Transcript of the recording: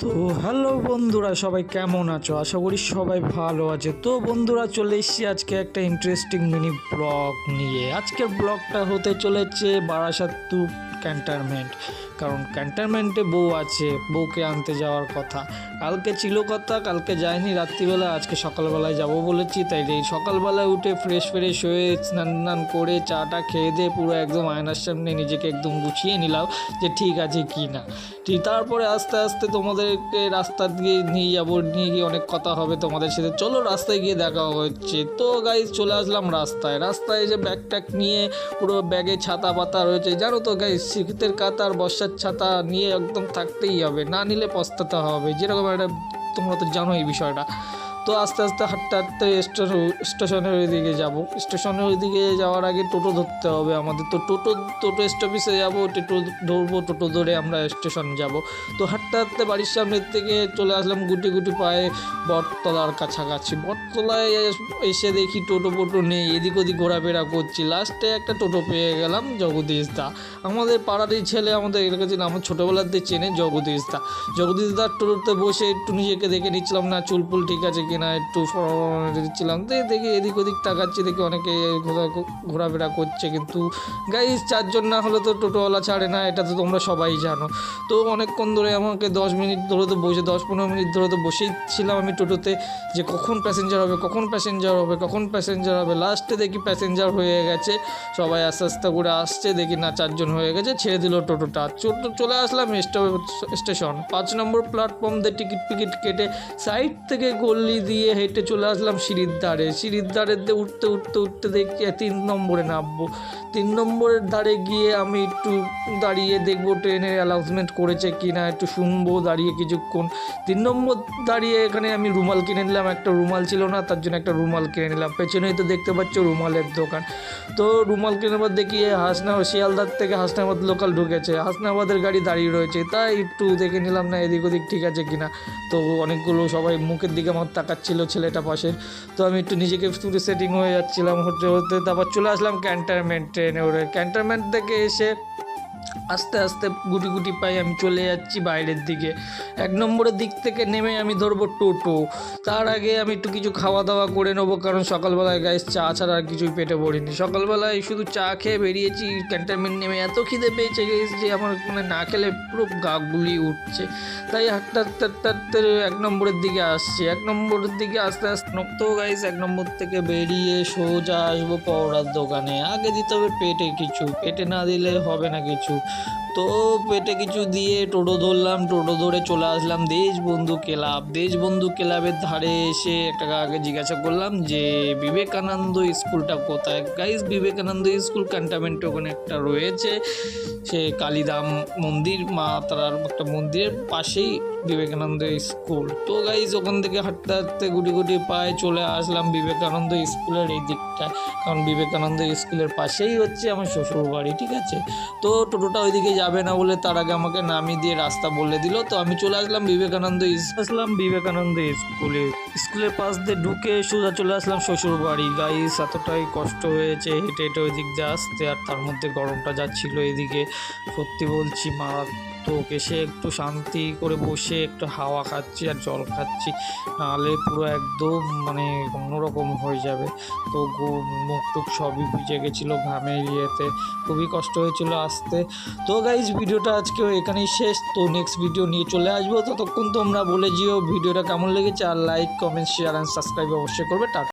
তো হ্যালো বন্ধুরা, সবাই কেমন আছো? আশা করি সবাই ভালো আছে। তো বন্ধুরা, চলে এসছি আজকে একটা ইন্টারেস্টিং মিনি ব্লগ নিয়ে। আজকের ব্লগটা হতে চলেছে বারাসাত টু ক্যান্টনমেন্ট কারণ ক্যান্টনমেন্টে বউ আছে, বউকে আনতে যাওয়ার কথা। কালকে ছিল কথা, কালকে যায়নি, রাত্রিবেলা আজকে সকালবেলায় যাব বলেছি, তাই এই সকালবেলায় উঠে ফ্রেশ ফ্রেশ হয়ে স্নান টান করে চাটা খেয়ে দিয়ে পুরো একদম আয়নার সামনে নিজেকে একদম গুছিয়ে নিলাম যে ঠিক আছে কি না। ঠিক তারপরে আস্তে আস্তে তোমাদেরকে রাস্তা দিয়ে নিয়ে যাব, নিয়ে গিয়ে অনেক কথা হবে তোমাদের সাথে। চলো রাস্তায় গিয়ে দেখা হচ্ছে। তো গাইজ চলে আসলাম রাস্তায়। রাস্তায় যে ব্যাগ ট্যাগ নিয়ে পুরো ব্যাগে ছাতা পাতা রয়েছে। জানো তো গাইজ শীতের কাতার বর্ষার ছাতা নিয়ে একদম থাকতেই হবে। না নিলে পস্তাতে হবে। যেরকম একটা, তোমরা তো জানো এই বিষয়টা। তো আস্তে আস্তে হাঁটতে হাঁটতে স্টেশন, স্টেশনের ওইদিকে যাব। স্টেশনের ওইদিকে যাওয়ার আগে টোটো ধরতে হবে। আমাদের তো টোটো টোটো স্টপেজে যাব, টোটো ধরবো, টোটো ধরে আমরা স্টেশন যাব। তো হাঁটতে হাঁটতে বাড়ির সামনের থেকে চলে আসলাম গুটি গুটি পায়ে বটতলার কাছাকাছি। বটতলায় এসে দেখি টোটো ফোটো নেই, এদিক ওদিক ঘোরাফেরা করছি। লাস্টে একটা টোটো পেয়ে গেলাম জগদীশ দা। আমাদের পাড়ারই ছেলে আমাদের এলাকা ছিল আমার ছোটোবেলাতে চেনে জগদীশ দা। জগদীশ দার টোটোতে বসে একটু নিজেকে দেখে নিচ্ছিলাম, না চুলপুল ঠিক আছে কিনা একটু দিচ্ছিলাম। তো দেখি এদিক ওদিক তাকাচ্ছি, দেখি অনেকে ঘোরাফেরা করছে কিন্তু গাইজ চারজন না হলে তো টোটোওয়ালা ছাড়ে না, এটা তো তোমরা সবাই জানো। তো অনেকক্ষণ ধরে আমাকে দশ মিনিট ধরে তো বসে, দশ পনেরো মিনিট ধরে তো বসেই ছিলাম আমি টোটোতে যে কখন প্যাসেঞ্জার হবে, কখন প্যাসেঞ্জার হবে, কখন প্যাসেঞ্জার হবে। লাস্টে দেখি প্যাসেঞ্জার হয়ে গেছে, সবাই আস্তে আস্তে করে আসছে, দেখি না চারজন হয়ে গেছে, ছেড়ে দিল টোটোটা। টোটো চলে আসলাম স্ট- স্টেশন পাঁচ নম্বর প্ল্যাটফর্ম দিয়ে টিকিট ফিকিট কেটে সাইড থেকে গল্লি দিয়ে হেঁটে চলে আসলাম সিঁড়ির ধারে। সিঁড়ির ধারে দিয়ে উঠতে উঠতে উঠতে দেখি তিন নম্বরে নামবো। তিন নম্বরের ধারে গিয়ে আমি একটু দাঁড়িয়ে দেখব ট্রেনের অ্যানাউন্সমেন্ট করেছে কি না একটু শুনব দাঁড়িয়ে কিছুক্ষণ। তিন নম্বর দাঁড়িয়ে এখানে আমি রুমাল কিনে নিলাম। একটা রুমাল ছিল না, তার জন্য একটা রুমাল কিনে নিলাম। পেছনেই তো দেখতে পাচ্ছ রুমালের দোকান। তো রুমাল কেনার পর দেখি হাসনাবাদ, শিয়ালদার থেকে হাসনাবাদ লোকাল ঢুকেছে। হাসনাবাদের গাড়ি দাঁড়িয়ে রয়েছে। তাই একটু দেখে নিলাম না, এদিক ওদিক ঠিক আছে কিনা। তো অনেকগুলো সবাই মুখের দিকে আমার তাকাচ্ছিল ছেলেটা পাশে। তো আমি একটু নিজেকে পুরো সেটিং হয়ে যাচ্ছিলাম। হতে হতে তারপর চলে আসলাম ক্যান্টারমেন্ট ট্রেনে ওরে। ক্যান্টারমেন্ট থেকে এসে আস্তে আস্তে গুটি গুটি পাই আমি চলে যাচ্ছি বাইরের দিকে। এক নম্বরের দিক থেকে নেমে আমি ধরবো টোটো। তার আগে আমি একটু কিছু খাওয়া দাওয়া করে নেব, কারণ সকালবেলায় গাইস চা ছাড়া আর কিছুই পেটে পড়িনি সকালবেলায় শুধু চা খেয়ে বেরিয়েছি ক্যান্টনমেন্ট নেমে এত খিদে পেয়েছে গাইস যে আমার মানে না খেলে পুরো গা গুলিয়ে উঠছে। তাই হাঁটতে হাঁটতে হাঁটতে এক নম্বরের দিকে আসছি। এক নম্বরের দিকে আস্তে আস্তে তো গাইস এক নম্বর থেকে বেরিয়ে সোজা আসব পওড়ার দোকানে। আগে দিতে হবে পেটে কিছু, পেটে না দিলে হবে না কিছু। তো পেটে কিছু দিয়ে টোটো ধরলাম, টোটো ধরে চলে আসলাম দেশবন্ধু ক্লাব। দেশবন্ধু ক্লাবের ধারে এসে একটা কাকাকে জিজ্ঞাসা করলাম যে, বিবেকানন্দ স্কুলটা কোথায়? গাইস, বিবেকানন্দ স্কুল ক্যান্টামেন্ট ওখানে একটা রয়েছে, সে কালীধাম মন্দির, মা তার একটা মন্দিরের পাশেই বিবেকানন্দ স্কুল। তো গাইজ ওখান থেকে হাঁটতে হাঁটতে গুটি গুটি পায়ে চলে আসলাম বিবেকানন্দ স্কুলের এই দিকটায়। কারণ বিবেকানন্দ স্কুলের পাশেই হচ্ছে আমার শ্বশুর বাড়ি, ঠিক আছে? তো টোটোটা ওইদিকে যাবে না বলে তার আগে আমাকে নামিয়ে দিয়ে রাস্তা বলে দিল। তো আমি চলে আসলাম বিবেকানন্দ আসলাম বিবেকানন্দ স্কুলে। স্কুলের পাশ দিয়ে ঢুকে সোজা চলে আসলাম শ্বশুর বাড়ি। গাইস এতটাই কষ্ট হয়েছে, হেঁটে হেঁটে ওই দিক দিয়ে আসতে। আর তার মধ্যে গরমটা যাচ্ছিল এদিকে। সত্যি বলছি মারাত্মক সে একটু শান্তি করে বসে একটু হাওয়া খাচ্ছি আর জল খাচ্ছি। নাহলে পুরো একদম মানে অন্যরকম হয়ে যাবে। তো গো- মুখ টুক সবই ভিজে গেছিল ঘামের ইয়েতে। খুবই কষ্ট হয়েছিল আসতে। তো গাইজ ভিডিওটা আজকে এখানেই শেষ। তো নেক্সট ভিডিও নিয়ে চলে আসব। ততক্ষণ তোমরা বলে যেও ভিডিওটা কেমন লেগেছে। আর like comment share and subscribe অবশ্যই করবে। টাটা।